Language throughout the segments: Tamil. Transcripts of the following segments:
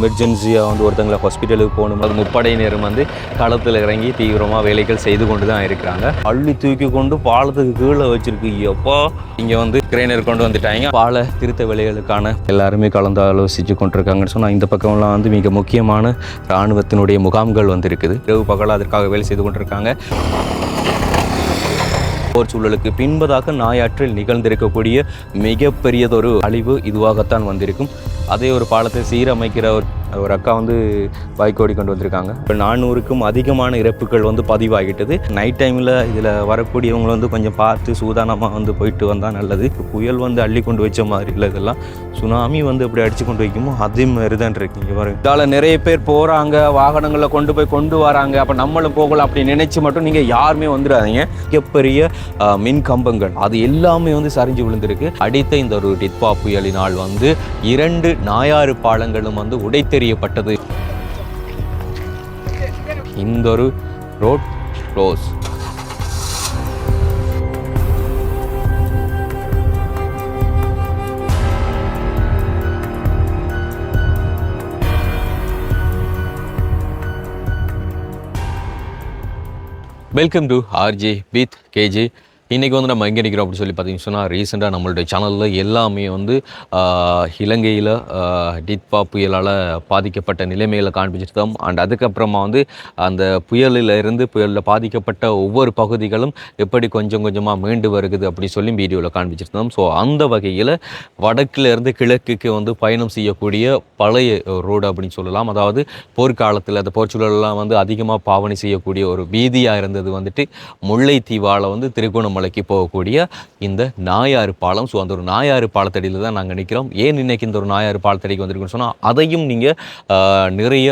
எமர்ஜென்சியாக வந்து ஒருத்தங்களை ஹாஸ்பிட்டலுக்கு போகணும். அது முப்படையினரும் வந்து களத்தில் இறங்கி தீவிரமாக வேலைகள் செய்து கொண்டு தான் இருக்கிறாங்க. அள்ளி தூக்கி கொண்டு பாலத்துக்கு கீழே வச்சிருக்கு. எப்போ? இங்கே வந்து கிரைனர் கொண்டு வந்துட்டாங்க. பால திருத்த வேலைகளுக்கான எல்லாருமே கலந்து ஆலோசித்து கொண்டிருக்காங்கன்னு சொன்னால் இந்த பக்கம்லாம் வந்து மிக முக்கியமான இராணுவத்தினுடைய முகாம்கள் வந்து இருக்குது இரவு பகலாக அதற்காக வேலை செய்து கொண்டிருக்காங்க. போர் சூழலுக்கு பின்பதாக நாயாற்றில் நிகழ்ந்திருக்கக்கூடிய மிகப்பெரியதொரு அழிவு இதுவாகத்தான் வந்திருக்கும். அதே ஒரு பாலத்தை சீரமைக்கிற ஒரு ஒரு அக்கா வந்து பாய்க்கோடி கொண்டு வந்திருக்காங்க. இப்போ நானூறுக்கும் அதிகமான இறப்புகள் வந்து பதிவாகிட்டது. நைட் டைமில் இதில் வரக்கூடியவங்களை வந்து கொஞ்சம் பார்த்து சூதானமாக வந்து போயிட்டு வந்தால் நல்லது. இப்போ புயல் வந்து அள்ளி கொண்டு வச்ச மாதிரி இல்லை இதெல்லாம். சுனாமி வந்து எப்படி அடித்து கொண்டு வைக்குமோ அதே மாதிரி தான் இருக்கீங்க வரும் இதால் நிறைய பேர் போகிறாங்க வாகனங்களில் கொண்டு போய் கொண்டு வராங்க. அப்போ நம்மளும் போகலாம் அப்படி நினச்சி மட்டும் நீங்கள் யாருமே வந்துடாதீங்க. மிகப்பெரிய மின் கம்பங்கள் அது எல்லாமே வந்து சரிஞ்சு விழுந்திருக்கு. அடித்த இந்த ஒரு டிட்பா புயலினால் வந்து இரண்டு நாயாறு பாலங்களும் வந்து உடைத்தெறியப்பட்டது. இந்த ஒரு road close. Welcome to RJ with KJ. இன்றைக்கி வந்து நம்ம எங்கே நிற்கிறோம் அப்படின்னு சொல்லி பார்த்தீங்கன்னு சொன்னால் ரீசெண்டாக நம்மளுடைய சேனலில் எல்லாமே வந்து இலங்கையில் டித்பா புயலால் பாதிக்கப்பட்ட நிலைமைகளை காண்பிச்சிருக்கோம். அண்ட் அதுக்கப்புறமா வந்து அந்த புயலில் இருந்து புயலில் பாதிக்கப்பட்ட ஒவ்வொரு பகுதிகளும் எப்படி கொஞ்சம் கொஞ்சமாக மீண்டு வருகுது அப்படி சொல்லி வீடியோவில் காண்பிச்சிருந்தோம். ஸோ அந்த வகையில் வடக்கில் இருந்து கிழக்குக்கு வந்து பயணம் செய்யக்கூடிய பழைய ரோடு அப்படின்னு சொல்லலாம். அதாவது போர்க்காலத்தில் அந்த போர்ச்சூழலெல்லாம் வந்து அதிகமாக பாவனை செய்யக்கூடிய ஒரு வீதியாக இருந்தது வந்துட்டு முல்லைத்தீவால் வந்து திருவண்ணாமலைக்கு போகக்கூடிய இந்த நாயாறு பாலம் ஸோ அந்த ஒரு நாயாறு பாலத்தடியில் தான் நாங்கள் நிற்கிறோம் ஏன் இன்னைக்கு இந்த ஒரு நாயாறு பாலத்தடிக்கு வந்திருக்குன்னு சொன்னால் அதையும் நீங்கள் நிறைய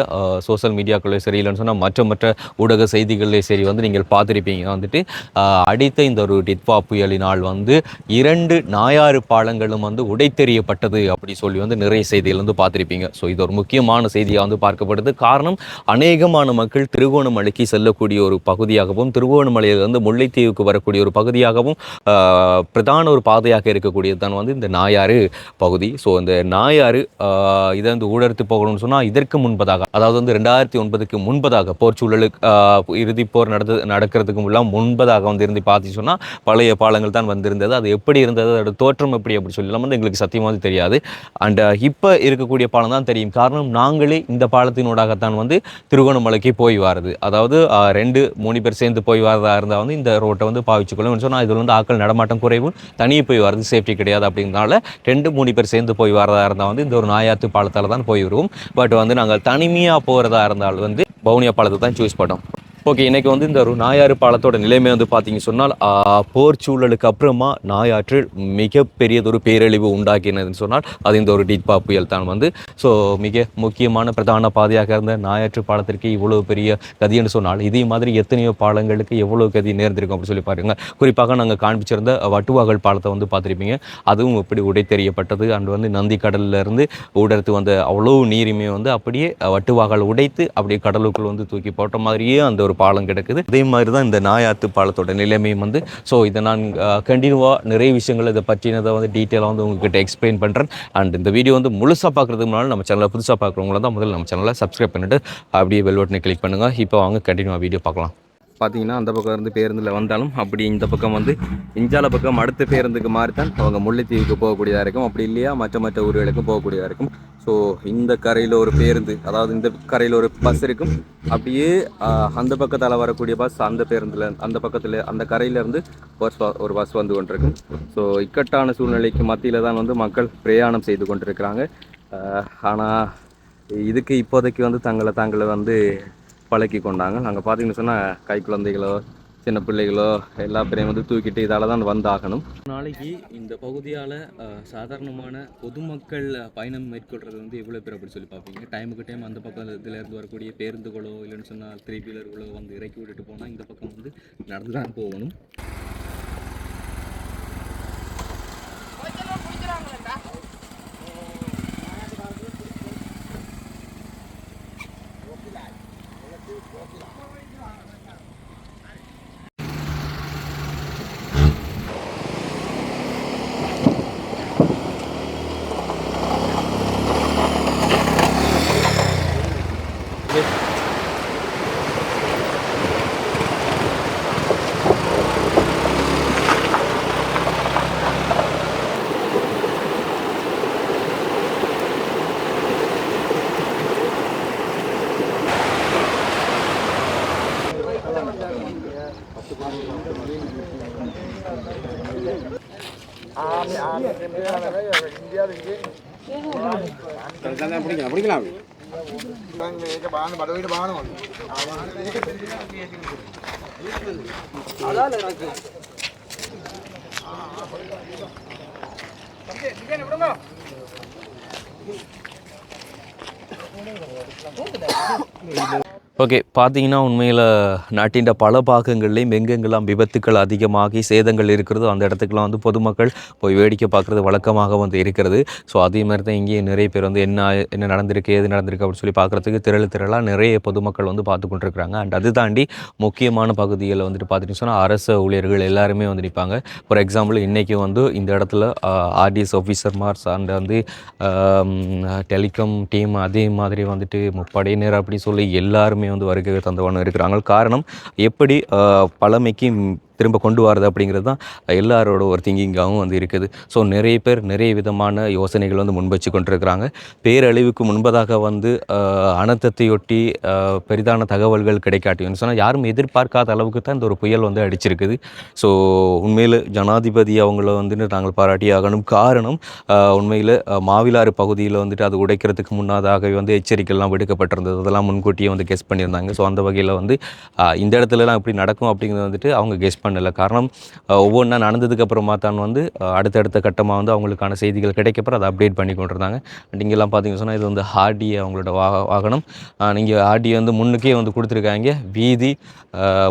சோசியல் மீடியாக்களே சரி இல்லைன்னு சொன்னால் மற்ற மற்ற ஊடக செய்திகளிலே சரி வந்து நீங்கள் பார்த்துருப்பீங்க. வந்துட்டு அடித்த இந்த ஒரு டிட்பா புயலினால் வந்து இரண்டு நாயாறு பாலங்களும் வந்து உடைத்தெறியப்பட்டது அப்படி சொல்லி வந்து நிறைய செய்திகள் வந்து பார்த்துருப்பீங்க. ஸோ இது ஒரு முக்கியமான செய்தியாக வந்து பார்க்கப்படுது. காரணம் அநேகமான மக்கள் திருகோணமலைக்கு செல்லக்கூடிய ஒரு பகுதியாகவும் திருகோணமலையிலிருந்து முல்லைத்தீவுக்கு வரக்கூடிய ஒரு பகுதி ஆஹ், பிரதான ஒரு பாதையாக இருக்கக்கூடியது தான் வந்து இந்த நாயாறு பகுதி. ஸோ இந்த நாயாறு இதை வந்து ஊடறுத்து போகணும்னு சொன்னால் இதற்கு முன்பதாக அதாவது வந்து ரெண்டாயிரத்தி ஒன்பதுக்கு முன்பதாக போர் சூழலுக்கு ஆஹ், இறுதிப் போர் நடந்து நடக்கிறதுக்கு எல்லாம் முன்பதாக வந்து இருந்து பார்த்து சொன்னால் பழைய பாலங்கள் தான் வந்திருந்தது. அது எப்படி இருந்தது? அதோட தோற்றம் எப்படி அப்படி சொல்லலாம் வந்து எங்களுக்கு சத்தியமாக வந்து தெரியாது. அண்ட் இப்போ இருக்கக்கூடிய பாலம் தான் தெரியும். காரணம் நாங்களே இந்த பாலத்தினூடாகத்தான் வந்து திருகோணமலைக்கு போய் வாருது. அதாவது ரெண்டு மூணு பேர் சேர்ந்து போய் வரதா இருந்தால் வந்து இந்த ரோட்டை வந்து பாவிச்சுக்கொள்ளும். சொன்னால் இதில் வந்து ஆக்கள் நடமாட்டம் குறைவு. தனியே போய் வரது சேஃப்டி கிடையாது அப்படிங்கிறனால ரெண்டு மூணு பேர் சேர்ந்து போய் வரதா இருந்தால் வந்து இந்த ஒரு நாயாத்து பாலத்தால் தான் போய் வருவோம். பட் வந்து நாங்கள் தனிமையாக போகிறதா இருந்தால் வந்து வவுனியா பாலத்தை தான் சூஸ் பண்ணோம். ஓகே இன்றைக்கி வந்து இந்த ஒரு நாயாறு பாலத்தோட நிலைமை வந்து பார்த்தீங்க சொன்னால் போர் சூழலுக்கு அப்புறமா நாயாற்றில் மிகப்பெரியதொரு பேரழிவு உண்டாக்கினதுன்னு சொன்னால் அது இந்த ஒரு டிட்பா புயல் தான் வந்து. ஸோ மிக முக்கியமான பிரதான பாதையாக இருந்த நாயாற்று பாலத்திற்கு இவ்வளோ பெரிய கதின்னு சொன்னால் இதே மாதிரி எத்தனையோ பாலங்களுக்கு எவ்வளோ கதி நேர்ந்திருக்கும் அப்படின்னு சொல்லி பாருங்க. குறிப்பாக நாங்கள் காண்பிச்சிருந்த வட்டுவாகல் பாலத்தை வந்து பார்த்துருப்பீங்க. அதுவும் இப்படி உடை தெரியப்பட்டது அண்ட் வந்து நந்தி கடல்லேருந்து உடர்த்து ஊடறுத்து வந்த அவ்வளோ நீருமே வந்து அப்படியே வட்டுவாகல் உடைத்து அப்படியே கடலுக்குள் வந்து தூக்கி போட்ட மாதிரியே அந்த ஒரு பாலம் கிடக்குது. அதே மாதிரி தான் இந்த நாயாத்து பாலத்தோட நிலைமையும் வந்து ஸோ இதை நான் கண்டினியூவாக நிறைய விஷயங்கள் இதை பற்றினதை வந்து டீட்டெயிலாக வந்து உங்ககிட்ட எக்ஸ்பிளைன் பண்ணுறேன் அண்ட் இந்த வீடியோ வந்து முழுசாக பார்க்குறதுக்கு முன்னால் நம்ம சேனலை புதுசாக பார்க்குறவங்கள தான் முதல்ல நம்ம சேனலை சப்ஸ்கிரைப் பண்ணிட்டு அப்படியே பெல் பட்டனை கிளிக் பண்ணுங்கள் இப்போ வாங்க கண்டினியூவாக வீடியோ பார்க்கலாம். பார்த்தீங்கன்னா அந்த பக்கம் இருந்து பேருந்தில் வந்தாலும் அப்படி இந்த பக்கம் வந்து இஞ்சால பக்கம் அடுத்த பேருந்துக்கு மாறி தான் அவங்க முல்லைத்தீவுக்கு போகக்கூடியதாக இருக்கும். அப்படி இல்லையா மற்ற மற்ற ஊர்களுக்கும் போகக்கூடியதாக இருக்கும். ஸோ இந்த கரையில் ஒரு பேருந்து அதாவது இந்த கரையில் ஒரு பஸ் இருக்கும். அப்படியே அந்த பக்கத்தால் வரக்கூடிய பஸ் அந்த பேருந்தில் அந்த பக்கத்தில் அந்த கரையிலேருந்து பஸ் ஒரு பஸ் வந்து கொண்டிருக்கும். ஸோ இக்கட்டான சூழ்நிலைக்கு மத்தியில் தான் வந்து மக்கள் பிரயாணம் செய்து கொண்டிருக்கிறாங்க. ஆனால் இதுக்கு இப்போதைக்கு வந்து தங்களை தாங்களை வந்து பழக்கி கொண்டாங்க. அங்கே பார்த்தீங்கன்னு சொன்னால் கை குழந்தைகளோ சின்ன பிள்ளைகளோ எல்லா பேரையும் வந்து தூக்கிட்டு இதால் தான் வந்தாகணும். நாளைக்கு இந்த பகுதியால் சாதாரணமான பொதுமக்கள் பயணம் மேற்கொள்றது வந்து எவ்வளோ பேர் அப்படி சொல்லி பார்ப்பீங்க? டைமுக்கு டைம் அந்த பக்கம் இதுல இருந்து வரக்கூடிய பேருந்துகளோ இல்லைன்னு சொன்னால் த்ரீ வீலர்களோ வந்து இறக்கி விட்டுட்டு போனால் இந்த பக்கம் வந்து நடந்து தான் போகணும். പിടിക്കണം അതാണ് ஓகே பார்த்தீங்கன்னா உண்மையில் நாட்டின் பல பாகங்கள்லேயும் எங்கெங்கெல்லாம் விபத்துக்கள் அதிகமாகி சேதங்கள் இருக்கிறதோ. அந்த இடத்துக்குலாம் வந்து பொதுமக்கள் போய் வேடிக்கை பார்க்குறது வழக்கமாக வந்து இருக்கிறது. ஸோ அதே மாதிரி தான் இங்கேயும் நிறைய பேர் வந்து என்ன என்ன நடந்திருக்கு ஏது நடந்திருக்கு அப்படின்னு சொல்லி பார்க்குறதுக்கு திரள் திரளாக நிறைய பொதுமக்கள் வந்து பார்த்து கொண்டிருக்கிறாங்க. அண்ட் அது தாண்டி முக்கியமான பகுதிகளில் வந்துட்டு பார்த்துட்டு சொன்னால் அரசு ஊழியர்கள் எல்லாருமே வந்து நிற்பாங்க. ஃபார் எக்ஸாம்பிள் இன்றைக்கி வந்து இந்த இடத்துல ஆர்டிஎஸ் ஆஃபீஸர் மார்ஸ் அண்ட் வந்து டெலிகாம் டீம் அதே மாதிரி வந்துட்டு முப்படையினர் அப்படி சொல்லி எல்லாருமே வந்து வருகை தந்தவண்ணம் இருக்கிறாங்க. காரணம் எப்படி பழமைக்கு திரும்ப கொண்டு வரது அப்படிங்கிறது தான் எல்லாரோட ஒரு திங்கிங்காகவும் வந்து இருக்குது. ஸோ நிறைய பேர் நிறைய விதமான யோசனைகள் வந்து முன்வச்சு கொண்டிருக்கிறாங்க. பேரழிவுக்கு முன்பதாக வந்து அனர்த்தத்தையொட்டி பெரிதான தகவல்கள் கிடைக்காட்டியும் சொன்னால் யாரும் எதிர்பார்க்காத அளவுக்கு தான் இந்த ஒரு புயல் வந்து அடிச்சிருக்குது. ஸோ உண்மையில் ஜனாதிபதி அவங்கள வந்துட்டு நாங்கள் பாராட்டி ஆகணும். காரணம் உண்மையில் மாவிலாறு பகுதியில் வந்துட்டு அது உடைக்கிறதுக்கு முன்னதாகவே வந்து எச்சரிக்கைலாம் விடுக்கப்பட்டிருந்தது. அதெல்லாம் முன்கூட்டியே வந்து கெஸ் பண்ணியிருந்தாங்க. ஸோ அந்த வகையில் வந்து இந்த இடத்துலலாம் இப்படி நடக்கும் அப்படிங்கிறது வந்துட்டு அவங்க கெஸ் பண்ணலை. காரணம் ஒவ்வொன்றா நடந்ததுக்கு அப்புறமா தான் வந்து அடுத்தடுத்த கட்டமாக வந்து அவங்களுக்கான செய்திகள் கிடைக்கப்பறம் அதை அப்டேட் பண்ணி கொண்டிருந்தாங்க. அண்ட் இங்கெல்லாம் பார்த்தீங்கன்னு சொன்னால் இது வந்து ஹார்டி அவங்களோட வா வாகனம். நீங்கள் ஆர்டி வந்து முன்னுக்கே வந்து கொடுத்துருக்காங்க. வீதி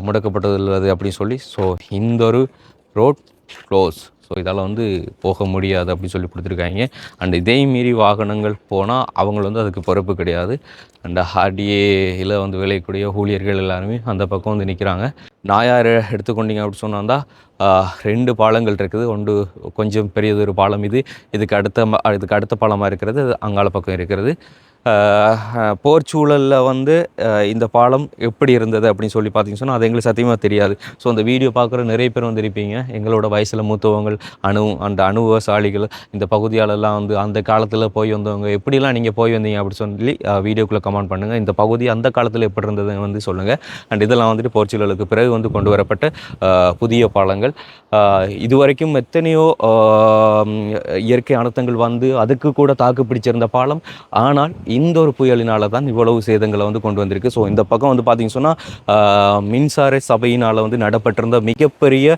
முடக்கப்பட்டது முடக்கப்பட்டுள்ளது அப்படின்னு சொல்லி. ஸோ இந்த ஒரு ரோட் க்ளோஸ் ஸோ இதால் வந்து போக முடியாது அப்படின்னு சொல்லி கொடுத்துருக்காங்க. அண்ட் இதே மீறி வாகனங்கள் போனால் அவங்க வந்து அதுக்கு பொறுப்பு கிடையாது. அண்ட் ஹார்டிஏயில் வந்து விளையக்கூடிய ஊழியர்கள் எல்லாருமே அந்த பக்கம் வந்து நிற்கிறாங்க நாயார் எடுத்துக்கொண்டீங்க அப்படின்னு சொன்னால் ரெண்டு பாலங்கள் இருக்குது. ஒன்று கொஞ்சம் பெரியது ஒரு பாலம் இது. இதுக்கு அடுத்த ம- இதுக்கு அடுத்த பாலமாக இருக்கிறது. அது அங்கால பக்கம் இருக்கிறது. போர் சூழலில் வந்து இந்த பாலம் எப்படி இருந்தது அப்படின்னு சொல்லி பார்த்தீங்கன்னு சொன்னால் அது எங்களுக்கு சத்தியமாக தெரியாது. ஸோ அந்த வீடியோ பார்க்குற நிறைய பேர் வந்து இருப்பீங்க எங்களோட வயசில் மூத்தவங்கள் அணு அந்த அனுபவசாலிகள் இந்த பகுதியாலெல்லாம் வந்து அந்த காலத்தில் போய் வந்தவங்க எப்படிலாம் நீங்கள் போய் வந்தீங்க அப்படின்னு சொல்லி வீடியோக்குள்ளே கமெண்ட் பண்ணுங்கள் இந்த பகுதி அந்த காலத்தில் எப்படி இருந்தது வந்து சொல்லுங்கள் அண்ட் இதெல்லாம் வந்துட்டு போர்ச்சுகலுக்கு பிறகு வந்து கொண்டு வரப்பட்ட புதிய பாலங்கள். இதுவரைக்கும் எத்தனையோ இயற்கை அனர்த்தங்கள் வந்து அதுக்கு கூட தாக்கு பிடிச்சிருந்த பாலம். ஆனால் இந்த ஒரு புயலினால தான் இவ்வளவு சேதங்களை வந்து கொண்டு வந்திருக்கு. ஸோ இந்த பக்கம் வந்து பார்த்திங்க சொன்னால் மின்சார சபையினால் வந்து நடப்பட்டிருந்த மிகப்பெரிய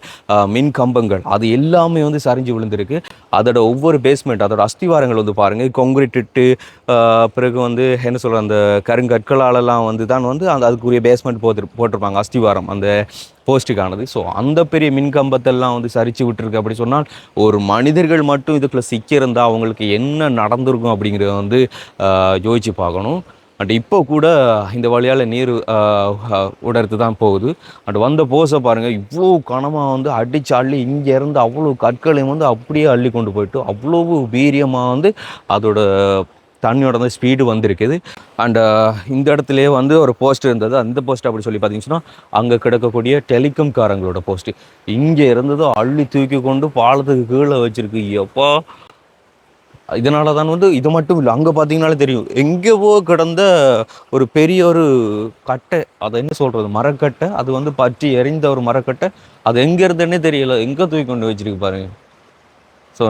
மின் கம்பங்கள் அது எல்லாமே வந்து சரிஞ்சு விழுந்திருக்கு. அதோட ஒவ்வொரு பேஸ்மெண்ட் அதோட அஸ்திவாரங்கள் வந்து பாருங்கள் கொங்கிரீட் இட்டு பிறகு வந்து என்ன சொல்கிற அந்த கருங்கற்களாலெல்லாம் வந்து தான் வந்து அந்த அதுக்குரிய பேஸ்மெண்ட் போட்டு போட்டிருப்பாங்க அஸ்திவாரம் அந்த போஸ்ட்டுக்கானது ஸோ அந்த பெரிய மின் கம்பத்தெல்லாம் வந்து சரிச்சு விட்டுருக்கு அப்படி சொன்னால் ஒரு மனிதர்கள் மட்டும் இதுக்குள்ளே சிக்கியிருந்தால் அவங்களுக்கு என்ன நடந்திருக்கும் அப்படிங்கிறத வந்து ஆஹ் யோசிச்சு பார்க்கணும். அண்ட் இப்போ கூட இந்த வழியால் நீர் உடர்த்து தான் போகுது. அண்ட் வந்த போஸை பாருங்கள் இவ்வளோ கனமாக வந்து அடித்து அள்ளி இங்கே இருந்து அவ்வளோ கற்களையும் வந்து அப்படியே அள்ளி கொண்டு போயிட்டு அவ்வளோ வீரியமாக வந்து அதோட தண்ணியோட வந்து ஸ்பீடு வந்திருக்குது. அண்ட் uh, இந்த இடத்துலயே வந்து ஒரு போஸ்ட் இருந்தது. அந்த போஸ்ட் அப்படி சொல்லி பார்த்தீங்கன்னா அங்கே கிடக்கக்கூடிய டெலிகம் காரங்களோட போஸ்ட் இங்கே இருந்தது அள்ளி தூக்கி கொண்டு பாலத்துக்கு கீழே வச்சிருக்கு. எப்போ? இதனால தான் வந்து இது மட்டும் இல்லை அங்கே பார்த்தீங்கனாலே தெரியும். எங்கேவோ கிடந்த ஒரு பெரிய ஒரு கட்டை அதை என்ன சொல்கிறது மரக்கட்டை அது வந்து பற்றி எரிந்த ஒரு மரக்கட்டை அது எங்கே இருந்தேன்னே தெரியல. எங்கே தூக்கி கொண்டு வச்சிருக்கு பாருங்க. ஸோ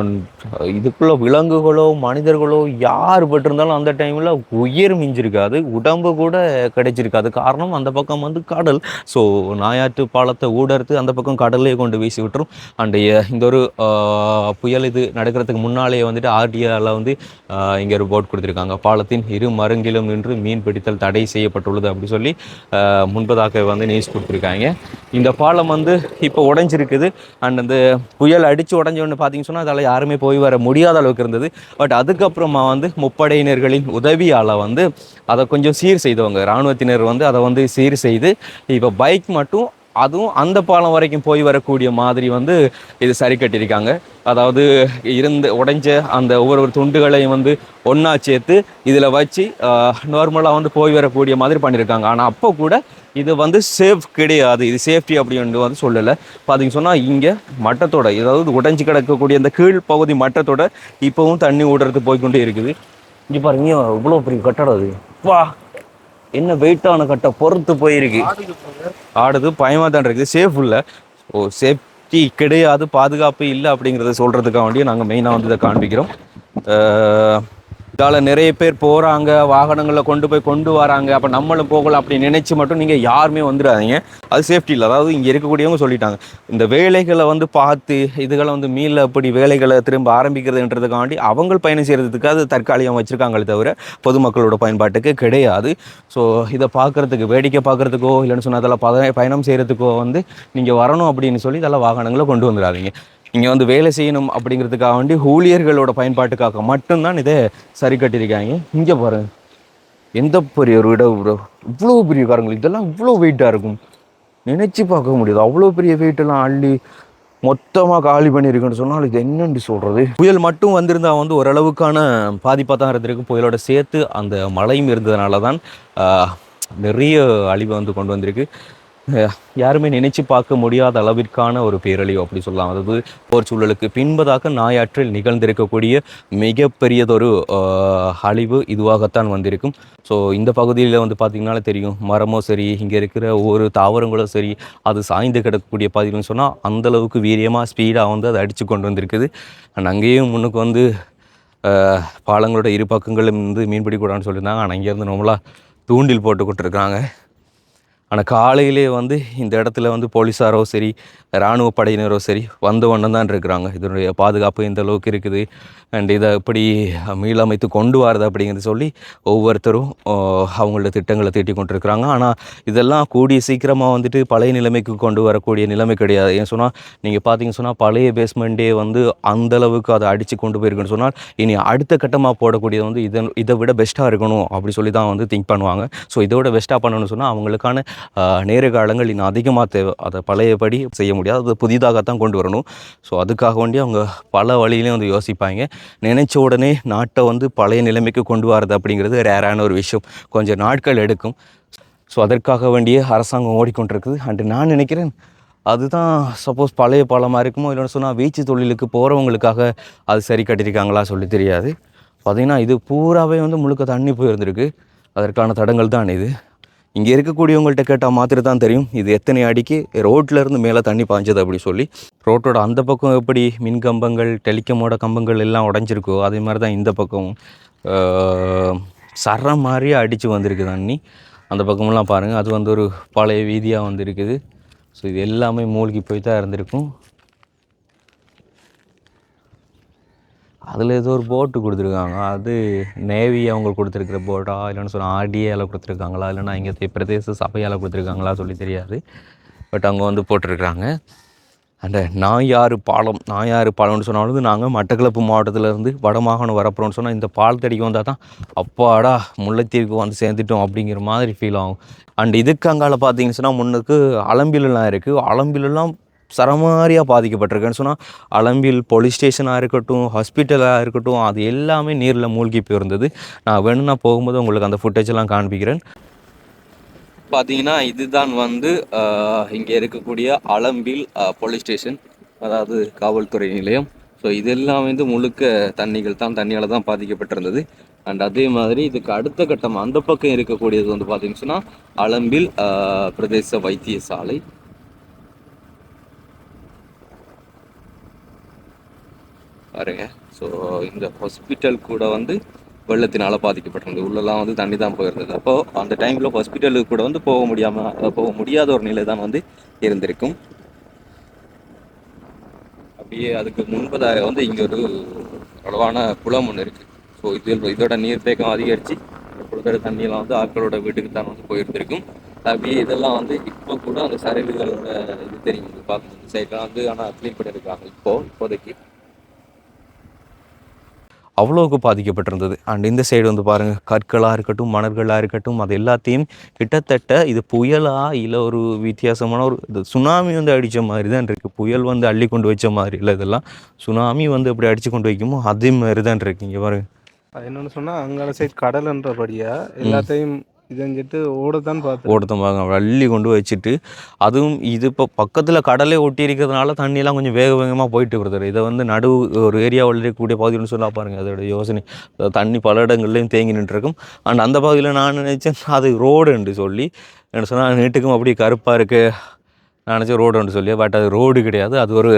இதுக்குள்ளே விலங்குகளோ மனிதர்களோ யார் பட்டிருந்தாலும் அந்த டைமில் உயிர் மிஞ்சிருக்காது உடம்பு கூட கிடைச்சிருக்காது. காரணம் அந்த பக்கம் வந்து கடல். ஸோ நாயாற்று பாலத்தை ஊடறுத்து அந்த பக்கம் கடல்லே கொண்டு வீசி விட்டுரும். அண்டு இந்த ஒரு புயல் இது நடக்கிறதுக்கு முன்னாலே வந்துட்டு ஆர்டிஆரில் வந்து இங்கே ஒரு போட் கொடுத்துருக்காங்க. பாலத்தின் இரு மருங்கிலும் நின்று மீன் பிடித்தல் தடை செய்யப்பட்டுள்ளது அப்படி சொல்லி முன்பதாக வந்து நியூஸ் கொடுத்துருக்காங்க. இந்த பாலம் வந்து இப்போ உடஞ்சிருக்குது. அண்ட் அந்த புயல் அடித்து உடஞ்சோன்னு பார்த்தீங்கன்னு சொன்னால் அதில் யாருமே போய் வர முடியாத அளவுக்கு இருந்தது. பட் அதுக்கப்புறமா வந்து முப்படையினர்களின் உதவியால் வந்து அதை கொஞ்சம் சீர் செய்தவங்க இராணுவத்தினர் வந்து அதை வந்து சீர் செய்து இப்போ பைக் மட்டும் அதுவும் அந்த பாலம் வரைக்கும் போய் வரக்கூடிய மாதிரி வந்து இது சரி கட்டியிருக்காங்க. அதாவது இருந்த உடைஞ்ச அந்த ஒவ்வொரு ஒரு துண்டுகளையும் வந்து ஒன்றா சேர்த்து இதில் வச்சு நார்மலாக வந்து போய் வரக்கூடிய மாதிரி பண்ணியிருக்காங்க. ஆனால் அப்போ கூட இது வந்து சேஃப் கிடையாது. இது சேஃப்டி அப்படின்னு வந்து சொல்லலை. பார்த்தீங்க சொன்னால் இங்கே மட்டத்தோட அதாவது உடைஞ்சு கிடக்கக்கூடிய அந்த கீழ் பகுதி மட்டத்தோட இப்போவும் தண்ணி ஓடுறது போய்க்கொண்டே இருக்குது. இங்கே பாருங்க இவ்வளோ பெரிய கட்டடம் அது. வா என்ன வெயிட்டான கட்டை? பொறுத்து போயிருக்கு. ஆடுது பயமாக தான் இருக்குது. சேஃப் இல்லை. ஓ சேஃப் சேஃப்டி கிடையாது பாதுகாப்பு இல்லை அப்படிங்கிறத சொல்கிறதுக்காக வேண்டிய நாங்கள் மெயினாக வந்து இதை காண்பிக்கிறோம். இதால் நிறைய பேர் போகிறாங்க வாகனங்களை கொண்டு போய் கொண்டு வராங்க. அப்போ நம்மளும் போகலாம் அப்படி நினச்சி மட்டும் நீங்கள் யாருமே வந்துடாதீங்க. அது சேஃப்டி இல்லை. அதாவது இங்கே இருக்கக்கூடியவங்க சொல்லிட்டாங்க. இந்த வேலைகளை வந்து பார்த்து இதுகளை வந்து மீள அப்படி வேலைகளை திரும்ப ஆரம்பிக்கிறதுன்றதுக்காண்டி அவங்க பயணம் செய்கிறதுக்கு அது தற்காலிகம் வச்சுருக்காங்களே தவிர பொதுமக்களோட பயன்பாட்டுக்கு கிடையாது. ஸோ இதை பார்க்குறதுக்கு வேடிக்கை பார்க்குறதுக்கோ இல்லைன்னு சொன்னால் அதெல்லாம் பயணம் செய்கிறதுக்கோ வந்து நீங்கள் வரணும் அப்படின்னு சொல்லி இதெல்லாம் வாகனங்களை கொண்டு வந்துடாதீங்க. இங்கே வந்து வேலை செய்யணும் அப்படிங்கிறதுக்காக வேண்டி ஊழியர்களோட பயன்பாட்டுக்காக மட்டும்தான் இதை சரி கட்டியிருக்காங்க. இங்கே பாருங்க எந்த பெரிய ஒரு இடம் ப்ரோ இவ்வளோ பெரிய காரங்கள். இதெல்லாம் இவ்வளோ வெயிட்டாக இருக்கும். நினச்சி பார்க்க முடியாது. அவ்வளோ பெரிய வெயிட்டெல்லாம் அள்ளி மொத்தமாக காலி பண்ணியிருக்குன்னு சொன்னால் இது என்னென்று சொல்கிறது புயல் மட்டும் வந்திருந்தால் வந்து ஓரளவுக்கான பாதிப்பாக தான் இருந்திருக்கு புயலோட சேர்த்து அந்த மழையும் இருந்ததுனால தான் நிறைய அழிவை வந்து கொண்டு வந்திருக்கு. யாருமே நினைச்சு பார்க்க முடியாத அளவிற்கான ஒரு பேரழிவு அப்படி சொல்லலாம். அதாவது போர் சூழலுக்கு பின்பதாக நாயாற்றில் நிகழ்ந்திருக்கக்கூடிய மிகப்பெரியதொரு அழிவு இதுவாகத்தான் வந்திருக்கும். ஸோ இந்த பகுதியில் வந்து பார்த்திங்கனாலே தெரியும். மரமோ சரி இங்கே இருக்கிற ஒவ்வொரு தாவரங்களும் சரி அது சாய்ந்து கிடக்கக்கூடிய பகுதிகள்னு சொன்னால் அந்தளவுக்கு வீரியமாக ஸ்பீடாக வந்து அதை அடித்து கொண்டு வந்திருக்குது. அண்ட் அங்கேயும் முன்னுக்கு வந்து பாலங்களோட இரு பக்கங்களும் வந்து மீன்பிடி கூடாதுன்னு சொல்லியிருந்தாங்க. ஆனால் இங்கேருந்து நம்மளாக தூண்டில் போட்டு கொடுத்துருக்காங்க ஆனால் காலையிலே வந்து இந்த இடத்துல வந்து போலீஸாரோ சரி இராணுவ படையினரோ சரி வந்த வண்ணம் தான் இருக்கிறாங்க. இதனுடைய பாதுகாப்பு இந்த அளவுக்கு இருக்குது அண்ட் இதை எப்படி மீளமைத்து கொண்டு வரது அப்படிங்கிறது சொல்லி ஒவ்வொருத்தரும் அவங்களோட திட்டங்களை தீட்டி கொண்டிருக்கிறாங்க. ஆனால் இதெல்லாம் கூடிய சீக்கிரமாக வந்துட்டு பழைய நிலைமைக்கு கொண்டு வரக்கூடிய நிலைமை கிடையாது. ஏன் சொன்னால் நீங்கள் பார்த்தீங்க சொன்னால் பழைய பேஸ்மெண்ட்டே வந்து அந்த அளவுக்கு அதை அடித்து கொண்டு போயிருக்குன்னு சொன்னால் இனி அடுத்த கட்டமாக போடக்கூடியது வந்து இதை இதை விட பெஸ்ட்டாக இருக்கணும் அப்படி சொல்லி தான் வந்து திங்க் பண்ணுவாங்க. ஸோ இதை விட பெஸ்ட்டாக பண்ணணும்னு சொன்னால் அவங்களுக்கான ஆஹ், நேர காலங்கள் இன்னும் அதிகமாக தேவை அதை பழையபடி செய்ய முடியாது. அது புதிதாகத்தான் கொண்டு வரணும். ஸோ அதுக்காக வேண்டி அவங்க பல வழியிலையும் வந்து யோசிப்பாங்க. நினைச்ச உடனே நாட்டை வந்து பழைய நிலைமைக்கு கொண்டு வரது அப்படிங்கிறது ரேரான ஒரு விஷயம். கொஞ்சம் நாட்கள் எடுக்கும். ஸோ அதற்காக வேண்டிய அரசாங்கம் ஓடிக்கொண்டிருக்குது. அண்டு நான் நினைக்கிறேன் அதுதான் சப்போஸ் பழைய பாலமாக இருக்குமோ இல்லைன்னு சொன்னால் வீச்சு தொழிலுக்கு போகிறவங்களுக்காக அது சரி கட்டியிருக்காங்களா சொல்லி தெரியாது. பார்த்திங்கன்னா இது பூராவே வந்து முழுக்க தண்ணி போயிருந்திருக்கு. அதற்கான தடங்கள் தான் இது. இங்கே இருக்கக்கூடியவங்கள்ட்ட கேட்டால் மாத்திரை தான் தெரியும். இது எத்தனை அடிக்கு? ரோட்ல இருந்து மேலே தண்ணி பாஞ்சது அப்படி சொல்லி. ரோட்டோட அந்த பக்கம் எப்படி மின் கம்பங்கள் டெலிகமோட கம்பங்கள் எல்லாம் உடஞ்சிருக்கோ அதே மாதிரி தான் இந்த பக்கம் சர மாதிரியே அடித்து வந்திருக்கு தண்ணி. அந்த பக்கமெல்லாம் பாருங்கள் அது வந்து ஒரு பழைய வீதியாக வந்திருக்குது. ஸோ இது எல்லாமே மூழ்கி போய் தான் இருந்திருக்கும். அதில் ஏதோ ஒரு போட்டு கொடுத்துருக்காங்க. அது நேவி அவங்க கொடுத்துருக்குற போட்டா இல்லைன்னு சொன்னால் ஆர்டிஏல கொடுத்துருக்காங்களா? இல்லைன்னா இங்கே பிரதேச சபையால் கொடுத்துருக்காங்களா? சொல்லி தெரியாது. பட் அங்கே வந்து போட்டிருக்கிறாங்க. அந்த நாயாறு பாலம்? நாயாறு பாலம்னு சொன்னாலும் நாங்கள் மட்டக்களப்பு மாவட்டத்திலேருந்து வடமாகாணம் வரப்போகிறோம்னு சொன்னால் இந்த பாலத்தடிக்கு வந்தால் தான் அப்பாடா முல்லைத்தீவுக்கு வந்து சேர்ந்துட்டோம் அப்படிங்கிற மாதிரி ஃபீல் ஆகும். அண்ட் இதுக்கு அங்கால பார்த்தீங்கன்னு சொன்னால் முன்னுக்கு அலம்பிலெலாம் இருக்குது அலம்பிலெலாம் சரமாரியாக பாதிக்கப்பட்டிருக்குன்னு சொன்னால் அலம்பில் போலீஸ் ஸ்டேஷனாக இருக்கட்டும் ஹாஸ்பிட்டலாக இருக்கட்டும் அது எல்லாமே நீரில் மூழ்கி போயிருந்தது. நான் வேணும்னா போகும்போது உங்களுக்கு அந்த ஃபுட்டேஜெல்லாம் காண்பிக்கிறேன். பார்த்தீங்கன்னா இதுதான் வந்து இங்கே இருக்கக்கூடிய அலம்பில் போலீஸ் ஸ்டேஷன் அதாவது காவல்துறை நிலையம். ஸோ இதெல்லாம் வந்து முழுக்க தண்ணிகள் தான் தண்ணியால் தான் பாதிக்கப்பட்டிருந்தது. அண்ட் அதே மாதிரி இதுக்கு அடுத்த கட்டம் அந்த பக்கம் இருக்கக்கூடியது வந்து பார்த்தீங்கன்னு சொன்னால் அலம்பில் பிரதேச வைத்தியசாலை. பாருங்க. ஸோ இந்த ஹாஸ்பிட்டல் கூட வந்து வெள்ளத்தினால பாதிக்கப்பட்டிருந்தது. உள்ளெல்லாம் வந்து தண்ணி தான் போயிருந்தது. அப்போது அந்த டைமில் ஹாஸ்பிட்டலுக்கு கூட வந்து போக முடியாமல் போக முடியாத ஒரு நிலை தான் வந்து இருந்திருக்கும். அப்படியே அதுக்கு முன்பதாக வந்து இங்கே ஒரு அளவான குளம் ஒன்று இருக்குது ஸோ இதில் இதோட நீர் தேக்கம் அதிகரித்து கொடுக்குற தண்ணியெல்லாம் வந்து ஆக்களோட வீட்டுக்கு தான் வந்து போயிருந்திருக்கும். அப்படியே இதெல்லாம் வந்து இப்போ கூட அந்த சரிவுகளோட இது தெரியும் இது பார்க்கணும் சைட்லாம் வந்து ஆனால் க்ளீன் பண்ணியிருக்காங்க இப்போ இப்போதைக்கு. அவ்வளோவுக்கு பாதிக்கப்பட்டிருந்தது. அண்ட் இந்த சைடு வந்து பாருங்கள் கற்களாக இருக்கட்டும் மணர்களாக இருக்கட்டும் அது எல்லாத்தையும் கிட்டத்தட்ட இது புயலா இல்லை ஒரு வித்தியாசமான ஒரு இது சுனாமி வந்து அடித்த மாதிரி தான் இருக்குது புயல் வந்து அள்ளி கொண்டு வச்ச மாதிரி இல்லை இதெல்லாம். சுனாமி வந்து எப்படி அடித்து கொண்டு வைக்குமோ அதே மாதிரி தான் இருக்குது இங்கே பாருங்கள் அது என்னென்னு சொன்னால் அங்கால சைட் கடல்ன்றபடியாக எல்லாத்தையும் இதஞ்சிட்டு ஓடத்தான் பார்த்து. ஓடுத்தம்பாங்க அள்ளி கொண்டு வச்சுட்டு அதுவும் இது இப்போ பக்கத்தில் கடலே ஒட்டி இருக்கிறதுனால தண்ணியெல்லாம் கொஞ்சம் வேக வேகமாக போயிட்டு வருது இதை வந்து நடு ஒரு ஏரியாவில் இருக்கக்கூடிய பகுதின்னு சொல்லா பாருங்கள் அதோட யோசனை. தண்ணி பல இடங்கள்லையும் தேங்கி நின்றுருக்கும். அண்ட் அந்த பகுதியில் நான் நினச்சேன் அது ரோடுன்னு சொல்லி. என்ன சொன்னால் நீட்டுக்கும் அப்படியே கருப்பாக இருக்குது நான் நினச்சேன் ரோடு சொல்லி பட் அது ரோடு கிடையாது. அது ஒரு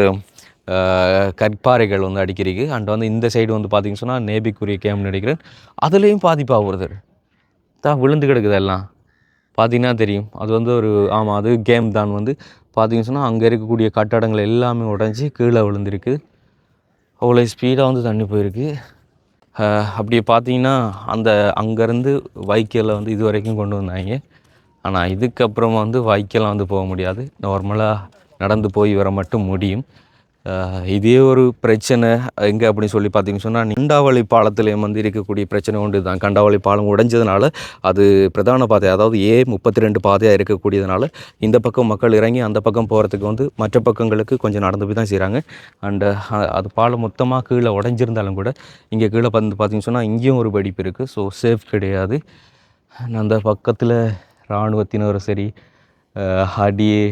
கற்பாறைகள் வந்து அடிக்கிறீங்க அண்ட் வந்து இந்த சைடு வந்து பார்த்தீங்கன்னு சொன்னால் நேபிக்குரிய கேம்னு நினைக்கிறேன். அதுலேயும் பாதிப்பாக வருது. தான் விழுந்து கிடக்குது எல்லாம். பார்த்தீங்கன்னா தெரியும். அது வந்து ஒரு ஆமாம் அது கேம் தான். வந்து பார்த்தீங்கன்னு சொன்னால் அங்கே இருக்கக்கூடிய கட்டடங்கள் எல்லாமே உடஞ்சி கீழே விழுந்திருக்கு. அவ்வளோ ஸ்பீடாக வந்து தண்ணி போயிருக்கு. அப்படியே அப்படி பார்த்தீங்கன்னா அந்த அங்கேருந்து வைக்கலை வந்து இது வரைக்கும் கொண்டு வந்தாங்க. ஆனால் இதுக்கப்புறம் வந்து வைக்கலாம் வந்து போக முடியாது. நார்மலாக நடந்து போய் வர மட்டும் முடியும். இதே ஒரு பிரச்சனை எங்கே அப்படின்னு சொல்லி பார்த்தீங்கன்னு சொன்னால் நிண்டாவளி பாலத்திலையும் வந்து இருக்கக்கூடிய பிரச்சனை உண்டு. தான் கண்டாவளி பாலம் உடைஞ்சதுனால அது பிரதான பாதை அதாவது ஏ முப்பத்தி ரெண்டு பாதையாக இருக்கக்கூடியதுனால இந்த பக்கம் மக்கள் இறங்கி அந்த பக்கம் போகிறதுக்கு வந்து மற்ற பக்கங்களுக்கு கொஞ்சம் நடந்து போய் தான் செய்கிறாங்க அண்டு அது பாலம் மொத்தமாக கீழே உடஞ்சிருந்தாலும் கூட இங்கே கீழே வந்து பார்த்தீங்கன்னு சொன்னால் இங்கேயும் ஒரு வெடிப்பு இருக்குது ஸோ சேஃப் கிடையாது. அந்த பக்கத்தில் இராணுவத்தினரும் சரி அடியே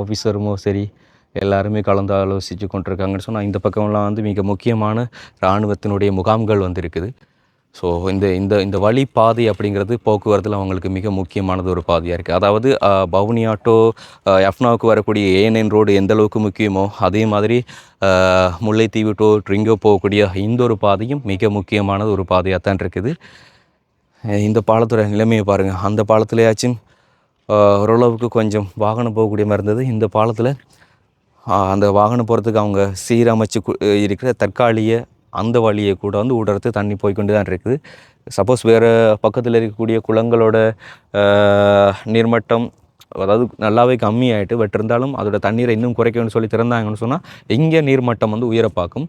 ஆஃபீஸருமோ சரி எல்லாருமே கலந்து ஆலோசித்து கொண்டிருக்காங்கன்னு சொன்னால் இந்த பக்கம்லாம் வந்து மிக முக்கியமான இராணுவத்தினுடைய முகாம்கள் வந்திருக்குது. ஸோ இந்த இந்த இந்த வழி பாதை அப்படிங்கிறது போக்குவரத்தில் அவங்களுக்கு மிக முக்கியமானது ஒரு பாதையாக இருக்குது அதாவது பவுனியாட்டோ பவுனி ஆட்டோ எஃப்னாவுக்கு வரக்கூடிய ஏஎன்என் ரோடு எந்த அளவுக்கு முக்கியமோ அதே மாதிரி முல்லைத்தீவு டோ ட்ரிங்கோ போகக்கூடிய இந்த ஒரு பாதையும் மிக முக்கியமானது ஒரு பாதையாக தான் இருக்குது. இந்த பாலத்தோட நிலைமையை பாருங்கள் அந்த பாலத்துலையாச்சும் ஓரளவுக்கு கொஞ்சம் வாகனம் போகக்கூடிய மாதிரி இருந்தது. இந்த பாலத்தில் அந்த வாகனம் போகிறதுக்கு அவங்க சீரமைச்சு இருக்கிற தற்காலிக அந்த வழியை கூட வந்து ஊடுறது தண்ணி போய்க்கொண்டு தான் இருக்குது. சப்போஸ் வேறு பக்கத்தில் இருக்கக்கூடிய குளங்களோட நீர்மட்டம் அதாவது நல்லாவே கம்மியாயிட்டு பட் இருந்தாலும் அதோட தண்ணீரை இன்னும் குறைக்கணும்னு சொல்லி திறந்தாங்கன்னு சொன்னால் இங்கே நீர்மட்டம் வந்து உயர பார்க்கும்